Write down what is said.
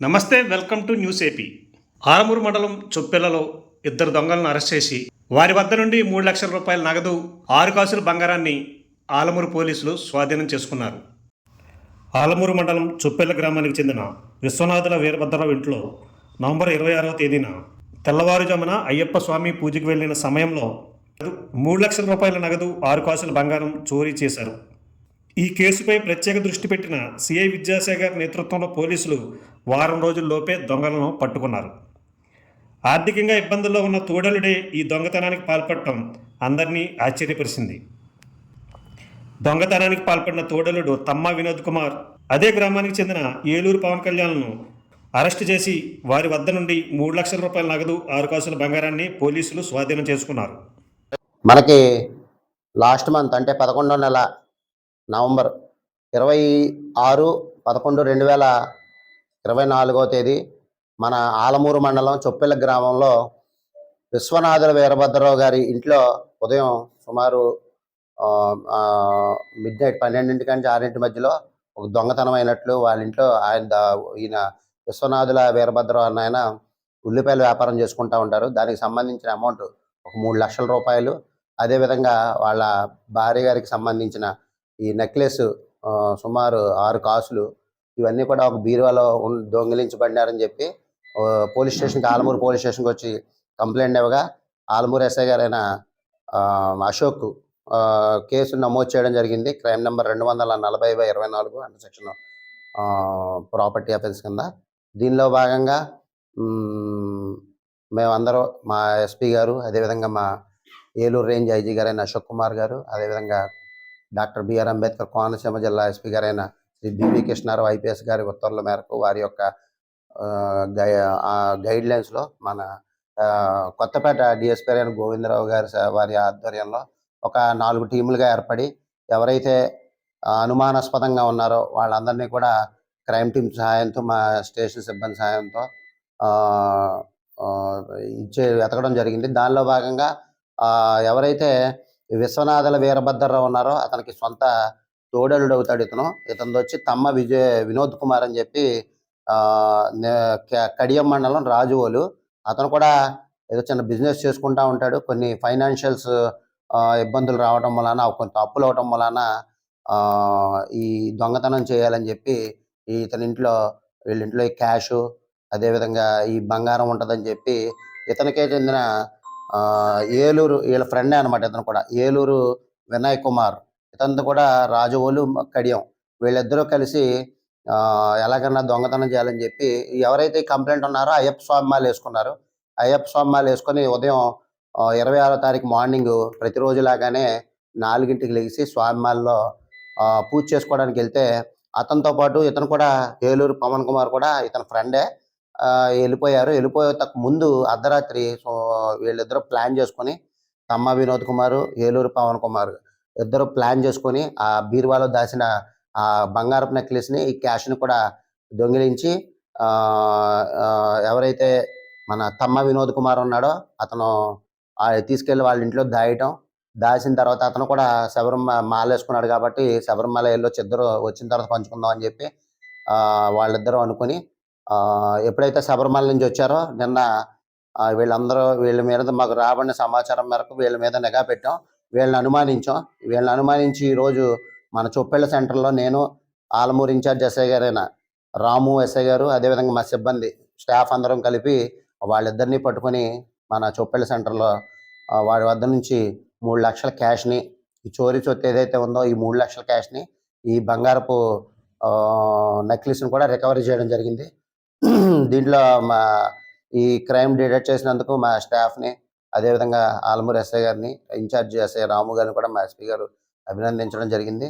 నమస్తే welcome to news AP. Alamuru మండలం చొప్పెలలో ఇద్దరు దొంగలను అరెస్ట్ చేసి వారి వద్ద నుండి మూడు లక్షల రూపాయల నగదు ఆరు కాసుల బంగారాన్ని ఆలమూరు పోలీసులు స్వాధీనం చేసుకున్నారు. ఆలమూరు మండలం చొప్పెల గ్రామానికి చెందిన విశ్వనాథుల వీరభద్రరావు ఇంట్లో నవంబర్ ఇరవై ఆరవ తేదీన తెల్లవారుజామున అయ్యప్ప స్వామి పూజకి వెళ్ళిన సమయంలో మూడు లక్షల రూపాయల నగదు ఆరు కాసుల బంగారం చోరీ చేశారు. ఈ కేసుపై ప్రత్యేక దృష్టి పెట్టిన సిఐ విద్యాసాగర్ నేతృత్వంలో పోలీసులు వారం రోజుల్లోపే దొంగలను పట్టుకున్నారు. ఆర్థికంగా ఇబ్బందుల్లో ఉన్న తోడలుడే ఈ దొంగతనానికి పాల్పడటం అందరినీ ఆశ్చర్యపరిచింది. దొంగతనానికి పాల్పడిన తోడలుడు తమ్మ వినోద్ కుమార్ అదే గ్రామానికి చెందిన ఏలూరు పవన్ కళ్యాణ్ను అరెస్టు చేసి వారి వద్ద నుండి మూడు లక్షల రూపాయల నగదు ఆరు కాసుల బంగారాన్ని పోలీసులు స్వాధీనం చేసుకున్నారు. మనకి లాస్ట్ మంత్ అంటే పదకొండో నెల నవంబర్ ఇరవై ఆరు పదకొండు రెండు వేల ఇరవై నాలుగో తేదీ మన ఆలమూరు మండలం చొప్పెల గ్రామంలో విశ్వనాథుల వీరభద్రరావు గారి ఇంట్లో ఉదయం సుమారు మిడ్ నైట్ పన్నెండింటి నుంచి ఆరింటి మధ్యలో ఒక దొంగతనం అయినట్లు వాళ్ళ ఇంట్లో ఆయన ఈయన విశ్వనాథుల వీరభద్రరావు అన్న ఆయన ఉల్లిపాయలు వ్యాపారం చేసుకుంటా ఉంటారు. దానికి సంబంధించిన అమౌంట్ ఒక మూడు లక్షల రూపాయలు. అదేవిధంగా వాళ్ళ భార్య గారికి సంబంధించిన ఈ నెక్లెస్ సుమారు ఆరు కాసులు ఇవన్నీ కూడా ఒక బీరువాలో దొంగిలించబడినారని చెప్పి పోలీస్ స్టేషన్కి ఆలమూరు పోలీస్ స్టేషన్కి వచ్చి కంప్లైంట్ ఇవ్వగా ఆలమూరు ఎస్ఐ గారైన అశోక్ కేసు నమోదు చేయడం జరిగింది. క్రైమ్ నెంబర్ రెండు వందల నలభై బై ఇరవై నాలుగు అండర్ సెక్షన్ ప్రాపర్టీ అఫెన్స్ కింద. దీనిలో భాగంగా మేమందరూ మా ఎస్పీ గారు అదేవిధంగా మా ఏలూరు రేంజ్ ఐజీ గారైన అశోక్ కుమార్ గారు అదేవిధంగా డాక్టర్ బిఆర్ అంబేద్కర్ కోనసీమ జిల్లా ఎస్పీ గారైన శ్రీ బివి కృష్ణారావు ఐపీఎస్ గారి ఉత్తర్వుల మేరకు వారి యొక్క గైడ్ లైన్స్లో మన కొత్తపేట డిఎస్పీ అయిన గోవిందరావు గారి వారి ఆధ్వర్యంలో ఒక నాలుగు టీములుగా ఏర్పడి ఎవరైతే అనుమానాస్పదంగా ఉన్నారో వాళ్ళందరినీ కూడా క్రైమ్ టీమ్ సహాయంతో మా స్టేషన్ సిబ్బంది సహాయంతో ఇచ్చే వెతకడం జరిగింది. దానిలో భాగంగా ఎవరైతే విశ్వనాథల వీరభద్రరావు ఉన్నారో అతనికి సొంత తోడలుడు అవుతాడు ఇతను. ఇతను వచ్చి తమ్మ విజయ్ వినోద్ కుమార్ అని చెప్పి ఆ, నే- కడియం మండలం రాజువోలు. అతను కూడా ఏదో చిన్న బిజినెస్ చేసుకుంటా ఉంటాడు. కొన్ని ఫైనాన్షియల్స్ ఇబ్బందులు రావడం వలన కొంత అప్పులు అవటం వలన ఈ దొంగతనం చేయాలని చెప్పి ఈ ఇతని ఇంట్లో వీళ్ళ ఇంట్లో ఈ క్యాష్ అదేవిధంగా ఈ బంగారం ఉంటుందని చెప్పి ఇతనికే చెందిన ఆ, ఏలూరు వీళ్ళ ఫ్రెండే అనమాట ఇతను కూడా. ఏలూరు వినయ్ కుమార్. ఇతను కూడా రాజవోలు కడియం. వీళ్ళిద్దరూ కలిసి ఎలాగన్నా దొంగతనం చేయాలని చెప్పి ఎవరైతే కంప్లైంట్ ఉన్నారో అయ్యప్ప స్వామి మాలు వేసుకున్నారు. అయ్యప్ప స్వామి మాలు వేసుకొని ఉదయం ఇరవై ఆరో తారీఖు మార్నింగ్ ప్రతిరోజు లాగానే నాలుగింటికి లెగిసి స్వామి మాల్లో పూజ చేసుకోవడానికి వెళ్తే అతనితో పాటు ఇతను కూడా ఏలూరు పవన్ కుమార్ కూడా ఇతని ఫ్రెండే. వెళ్ళిపోయారు. వెళ్ళిపోయే తక్కువ ముందు అర్ధరాత్రి సో వీళ్ళిద్దరూ ప్లాన్ చేసుకొని తమ్మ వినోద్ కుమార్ ఏలూరు పవన్ కుమార్ ఇద్దరు ప్లాన్ చేసుకొని ఆ బీరువాలో దాచిన ఆ బంగారపు నెక్లెస్ని ఈ క్యాష్ని కూడా దొంగిలించి ఎవరైతే మన తమ్మ వినోద్ కుమార్ ఉన్నాడో అతను ఆ తీసుకెళ్ళి వాళ్ళ ఇంట్లో దాయటం. దాచిన తర్వాత అతను కూడా శబరిమ మాల వేసుకున్నాడు కాబట్టి శబరిమల వెళ్ళొచ్చి ఇద్దరు వచ్చిన తర్వాత పంచుకుందాం అని చెప్పి వాళ్ళిద్దరూ అనుకుని ఎప్పుడైతే శబరిమల నుంచి వచ్చారో నిన్న వీళ్ళందరూ వీళ్ళ మీద మాకు రాబడిన సమాచారం మేరకు వీళ్ళ మీద నిఘా పెట్టాం. వీళ్ళని అనుమానించాం. వీళ్ళని అనుమానించి ఈరోజు మన చొప్పెళ్ళ సెంటర్లో నేను ఆలమూరు ఇన్ఛార్జ్ ఎస్ఐ గారైన రాము ఎస్ఐ గారు అదేవిధంగా మా సిబ్బంది స్టాఫ్ అందరం కలిపి వాళ్ళిద్దరిని పట్టుకొని మన చొప్పెళ్ళ సెంటర్లో వాడి వద్ద నుంచి మూడు లక్షల క్యాష్ని ఈ చోరీ చొత్తు ఏదైతే ఉందో ఈ మూడు లక్షల క్యాష్ని ఈ బంగారపు నెక్లెస్ని కూడా రికవరీ చేయడం జరిగింది. దీంట్లో మా ఈ క్రైమ్ డిటెక్ట్ చేసినందుకు మా స్టాఫ్ని అదేవిధంగా ఆలమూరు ఎస్ఐ గారిని ఇన్ఛార్జ్ ఎస్ఐ రాము గారిని కూడా మా ఎస్పీ గారు అభినందించడం జరిగింది.